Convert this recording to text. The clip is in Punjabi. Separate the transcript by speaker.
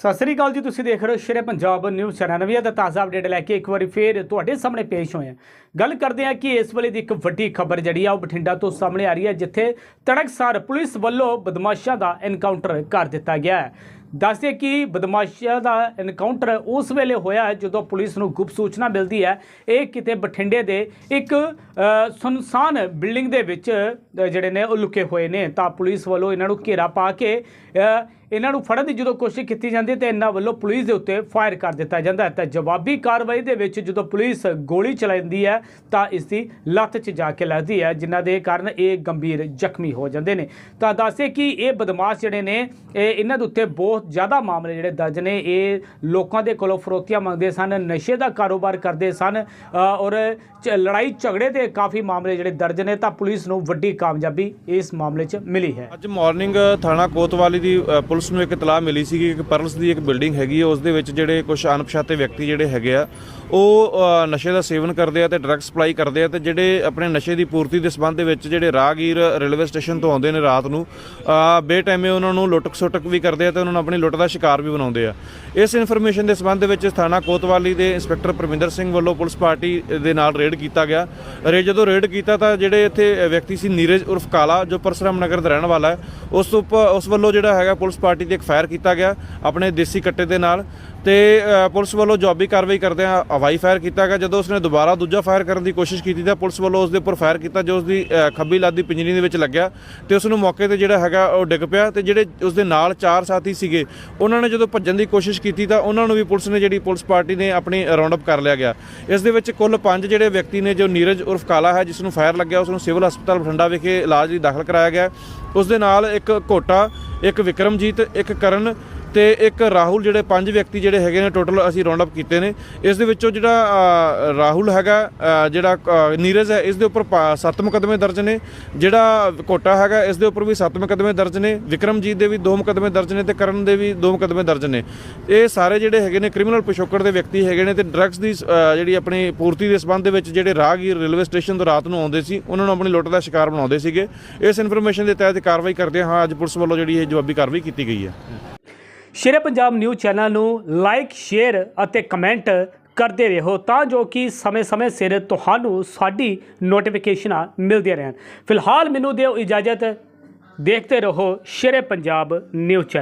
Speaker 1: ਸਤਿ ਸ੍ਰੀ ਅਕਾਲ ਜੀ, ਤੁਸੀਂ ਦੇਖ ਰਹੇ ਹੋ ਸ਼ੇਰੇ ਪੰਜਾਬ ਨਿਊਜ਼ 99 ਦਾ ਤਾਜ਼ਾ ਅਪਡੇਟ ਲੈ ਕੇ ਇੱਕ ਵਾਰੀ ਫੇਰ ਤੁਹਾਡੇ ਸਾਹਮਣੇ ਪੇਸ਼ ਹੋਏ ਹਾਂ। ਗੱਲ ਕਰਦੇ ਹਾਂ ਕਿ ਇਸ ਵੇਲੇ ਦੀ ਇੱਕ ਵੱਡੀ ਖਬਰ ਜਿਹੜੀ ਆ, ਉਹ ਬਠਿੰਡਾ ਤੋਂ ਸਾਹਮਣੇ ਆ ਰਹੀ ਹੈ, ਜਿੱਥੇ ਤੜਕਸਾਰ ਪੁਲਿਸ ਵੱਲੋਂ ਬਦਮਾਸ਼ਾਂ ਦਾ ਐਨਕਾਊਂਟਰ ਕਰ ਦਿੱਤਾ ਗਿਆ ਹੈ। ਦੱਸਦੇ ਕਿ ਬਦਮਾਸ਼ਾਂ ਦਾ ਐਨਕਾਊਂਟਰ ਉਸ ਵੇਲੇ ਹੋਇਆ ਜਦੋਂ ਪੁਲਿਸ ਨੂੰ ਗੁਪਤ ਸੂਚਨਾ ਮਿਲਦੀ ਹੈ। ਇਹ ਕਿਤੇ ਬਠਿੰਡੇ ਦੇ ਇੱਕ ਸੁਨਸਾਨ ਬਿਲਡਿੰਗ ਦੇ ਵਿੱਚ ਜਿਹੜੇ ਨੇ ਉਹ ਲੁਕੇ ਹੋਏ ਨੇ। ਤਾਂ ਪੁਲਿਸ ਵੱਲੋਂ ਇਹਨਾਂ ਨੂੰ ਘੇਰਾ ਪਾ ਕੇ ਇਹਨਾਂ ਨੂੰ ਫੜਨ ਦੀ ਜਦੋਂ ਕੋਸ਼ਿਸ਼ ਕੀਤੀ ਜਾਂਦੀ ਹੈ ਤੇ ਇਹਨਾਂ ਵੱਲੋਂ ਪੁਲਿਸ ਦੇ ਉੱਤੇ ਫਾਇਰ ਕਰ ਦਿੱਤਾ ਜਾਂਦਾ ਹੈ। ਤਾਂ ਜਵਾਬੀ ਕਾਰਵਾਈ ਦੇ ਵਿੱਚ ਜਦੋਂ ਪੁਲਿਸ ਗੋਲੀ ਚਲਾਉਂਦੀ ਹੈ ਤਾਂ ਇਸ ਦੀ ਲੱਤ 'ਚ ਜਾ ਕੇ ਲੱਗਦੀ ਹੈ, ਜਿਨ੍ਹਾਂ ਦੇ ਕਾਰਨ ਇਹ ਗੰਭੀਰ ਜ਼ਖਮੀ ਹੋ ਜਾਂਦੇ ਨੇ। ਤਾਂ ਦੱਸੇ ਕਿ ਇਹ ਬਦਮਾਸ਼ ਜਿਹੜੇ ਨੇ, ਇਹ ਇਹਨਾਂ ਦੇ ਉੱਤੇ ਬਹੁਤ ਬਹੁਤ ਜ਼ਿਆਦਾ ਮਾਮਲੇ ਜਿਹੜੇ ਦਰਜ ਨੇ। ਇਹ ਲੋਕਾਂ ਦੇ ਕੋਲੋਂ ਫਰੋਤੀਆਂ ਮੰਗਦੇ ਸਨ ਨਸ਼ੇ ਦਾ ਕਾਰੋਬਾਰ ਕਰਦੇ ਸਨ ਔਰ ਲੜਾਈ ਝਗੜੇ ਦੇ ਕਾਫੀ ਮਾਮਲੇ ਜਿਹੜੇ ਦਰਜ ਨੇ ਤਾਂ ਪੁਲਿਸ ਨੂੰ ਵੱਡੀ ਕਾਮਯਾਬੀ ਇਸ ਮਾਮਲੇ 'ਚ ਮਿਲੀ ਹੈ।
Speaker 2: ਅੱਜ ਮਾਰਨਿੰਗ ਥਾਣਾ ਕੋਤਵਾਲੀ ਦੀ ਪੁਲਿਸ ਨੂੰ ਇੱਕ ਇਤਲਾਹ ਮਿਲੀ ਸੀ ਕਿ ਪਰਲਸ ਦੀ ਇੱਕ ਬਿਲਡਿੰਗ ਹੈਗੀ ਹੈ। ਉਸ ਦੇ ਵਿੱਚ ਜਿਹੜੇ ਕੁਝ ਅਣਪਛਾਤੇ ਵਿਅਕਤੀ ਜਿਹੜੇ ਹੈਗੇ ਆ ਉਹ ਨਸ਼ੇ ਦਾ ਸੇਵਨ ਕਰਦੇ ਆ ਤੇ ਡਰੱਗ ਸਪਲਾਈ ਕਰਦੇ ਆ ਤੇ ਜਿਹੜੇ ਆਪਣੇ ਨਸ਼ੇ ਦੀ ਪੂਰਤੀ ਦੇ ਸੰਬੰਧ ਦੇ ਵਿੱਚ ਜਿਹੜੇ ਰਾਹਗੀਰ ਰੇਲਵੇ ਸਟੇਸ਼ਨ ਤੋਂ ਆਉਂਦੇ ਨੇ ਰਾਤ ਨੂੰ ਅ, ਬੇਟਾਈਮੇ ਉਹਨਾਂ ਨੂੰ ਲੁੱਟਕ ਸੁੱਟਕ ਵੀ ਕਰਦੇ ਆ ਤੇ ਉਹਨਾਂ ਨੂੰ ਆਪਣੀ ਲੁੱਟ ਦਾ ਸ਼ਿਕਾਰ ਵੀ ਬਣਾਉਂਦੇ ਆ। ਇਸ ਇਨਫੋਰਮੇਸ਼ਨ ਦੇ ਸੰਬੰਧ ਵਿੱਚ ਥਾਣਾ ਕੋਤਵਾਲੀ ਦੇ ਇੰਸਪੈਕਟਰ ਪ੍ਰਵਿੰਦਰ ਸਿੰਘ ਵੱਲੋਂ ਪੁਲਿਸ ਪਾਰਟੀ ਦੇ ਨਾਲ ਰੇਡ ਕੀਤਾ ਗਿਆ। ਰੇ ਜਦੋਂ ਰੇਡ ਕੀਤਾ ਤਾਂ ਜਿਹੜੇ ਇੱਥੇ ਵਿਅਕਤੀ ਸੀ ਨੀਰਜ ਉਰਫ ਕਾਲਾ, ਜੋ ਪਰਸਰਾਮ ਨਗਰ ਦਾ ਰਹਿਣ ਵਾਲਾ ਹੈ, ਉਸ ਤੋਂ ਉੱਪ- ਉਸ ਵੱਲੋਂ ਜਿਹੜਾ ਹੈਗਾ ਪੁਲਿਸ ਪਾਰਟੀ ਤੇ ਇੱਕ ਫਾਇਰ ਕੀਤਾ ਗਿਆ। ਆਪਣੇ ਦੇਸੀ ਕੱਟੇ ਦੇ ਨਾਲ ਤੇ ਪੁਲਿਸ ਵੱਲੋਂ ਜਵਾਬੀ ਕਾਰਵਾਈ ਕਰਦੇ ਆ, ਹਵਾਈ ਫਾਇਰ ਕੀਤਾ ਗਿਆ। ਜਦੋਂ ਉਸਨੇ ਦੁਬਾਰਾ ਦੂਜਾ ਫਾਇਰ ਕਰਨ ਦੀ ਕੋਸ਼ਿਸ਼ ਕੀਤੀ ਤਾਂ ਪੁਲਿਸ ਵੱਲੋਂ ਉਸ ਦੇ ਉੱਪਰ ਫਾਇਰ ਕੀਤਾ ਜੋ ਉਸਦੀ ਖੱਬੀ ਲੱਤ ਦੀ ਪਿੰਜਰੀ ਦੇ ਵਿੱਚ ਲੱਗਿਆ ਤੇ ਉਸ ਨੂੰ ਮੌਕੇ ਤੇ ਜਿਹੜਾ ਹੈਗਾ ਉਹ ਡਿੱਗ ਪਿਆ ਤੇ ਜਿਹੜੇ ਉਸ ਦੇ ਨਾਲ ਚਾਰ ਸਾਥੀ ਸੀਗੇ, ਉਹਨਾਂ ਨੇ ਜਦੋਂ ਭੱਜਣ ਦੀ ਕੋਸ਼ਿਸ਼ ਕੀਤੀ ਤਾਂ ਉਹਨਾਂ ਨੂੰ ਵੀ ਪੁਲਿਸ ਨੇ ਜਿਹੜੀ ਪੁਲਿਸ ਪਾਰਟੀ ਨੇ ਆਪਣੀ ਰਾਉਂਡ ਅਪ ਕਰ ਲਿਆ ਗਿਆ। ਇਸ ਦੇ ਵਿੱਚ ਕੁੱਲ ਪੰਜ ਜਿਹੜੇ ਵਿਅਕਤੀ ਨੇ ਜੋ ਨੀਰਜ ਉਰਫ ਕਾਲਾ ਹੈ ਜਿਸ ਨੂੰ ਫਾਇਰ ਲੱਗਿਆ ਉਸ ਨੂੰ ਸਿਵਲ ਹਸਪਤਾਲ ਬਠਿੰਡਾ ਵਿਖੇ ਇਲਾਜ ਲਈ ਦਾਖਲ ਕਰਾਇਆ ਗਿਆ। ਉਸ ਦੇ ਨਾਲ ਇੱਕ ਘੋਟਾ, ਇੱਕ ਵਿਕਰਮਜੀਤ, ਇੱਕ ਕਰਨ ਤੇ ਇੱਕ ਰਾਹੁਲ ਜਿਹੜੇ ਪੰਜ ਵਿਅਕਤੀ ਜਿਹੜੇ ਹੈਗੇ ਨੇ ਟੋਟਲ ਅਸੀਂ ਰਾਉਂਡ ਅਪ ਕੀਤੇ ਨੇ। ਇਸ ਦੇ ਵਿੱਚੋਂ ਜਿਹੜਾ ਰਾਹੁਲ ਹੈਗਾ ਜਿਹੜਾ ਨੀਰਜ ਹੈ, ਇਸ ਦੇ ਉੱਪਰ ਪਾ- ਸੱਤ ਮੁਕੱਦਮੇ ਦਰਜ ਨੇ। ਜਿਹੜਾ ਕੋਟਾ ਹੈਗਾ, ਇਸ ਦੇ ਉੱਪਰ ਵੀ ਸੱਤ ਮੁਕੱਦਮੇ ਦਰਜ ਨੇ। ਵਿਕਰਮਜੀਤ ਦੇ ਵੀ ਦੋ ਮੁਕੱਦਮੇ ਦਰਜ ਨੇ ਤੇ ਕਰਨ ਦੇ ਵੀ ਦੋ ਮੁਕੱਦਮੇ ਦਰਜ ਨੇ। ਇਹ ਸਾਰੇ ਜਿਹੜੇ ਹੈਗੇ ਨੇ ਕ੍ਰਿਮੀਨਲ ਪਿਛੋਕੜ ਦੇ ਵਿਅਕਤੀ ਹੈਗੇ ਨੇ ਤੇ ਡਰੱਗਸ ਦੀ ਜਿਹੜੀ ਆਪਣੀ ਪੂਰਤੀ ਦੇ ਸੰਬੰਧ ਦੇ ਵਿੱਚ ਜਿਹੜੇ ਰਾਹਗੀਰ ਰੇਲਵੇ ਸਟੇਸ਼ਨ ਤੋਂ ਰਾਤ ਨੂੰ ਆਉਂਦੇ ਸੀ, ਉਹਨਾਂ ਨੂੰ ਆਪਣੀ ਲੁੱਟ ਦਾ ਸ਼ਿਕਾਰ ਬਣਾਉਂਦੇ ਸੀਗੇ। ਇਸ ਇਨਫੋਰਮੇਸ਼ਨ ਦੇ ਤਹਿਤ ਕਾਰਵਾਈ ਕਰਦੇ ਹਾਂ, ਅੱਜ ਪੁਲਿਸ ਵੱਲੋਂ ਜਿਹੜੀ ਇਹ ਜਵਾਬੀ ਕਾਰਵਾਈ ਕੀਤੀ ਗਈ ਹੈ।
Speaker 1: ਸ਼ੇਰੇ ਪੰਜਾਬ ਨਿਊਜ਼ ਚੈਨਲ ਨੂੰ ਲਾਈਕ, ਸ਼ੇਅਰ ਅਤੇ ਕਮੈਂਟ ਕਰਦੇ ਰਹੋ ਤਾਂ ਜੋ ਕਿ ਸਮੇਂ-ਸਮੇਂ ਸਿਰ ਤੁਹਾਨੂੰ ਸਾਡੀ ਨੋਟੀਫਿਕੇਸ਼ਨਾਂ ਮਿਲਦੀਆਂ ਰਹਿਣ। ਫਿਲਹਾਲ ਮੈਨੂੰ ਦਿਓ ਇਜਾਜ਼ਤ। ਦੇਖਦੇ ਰਹੋ ਸ਼ੇਰੇ ਪੰਜਾਬ ਨਿਊਜ਼ ਚੈਨਲ।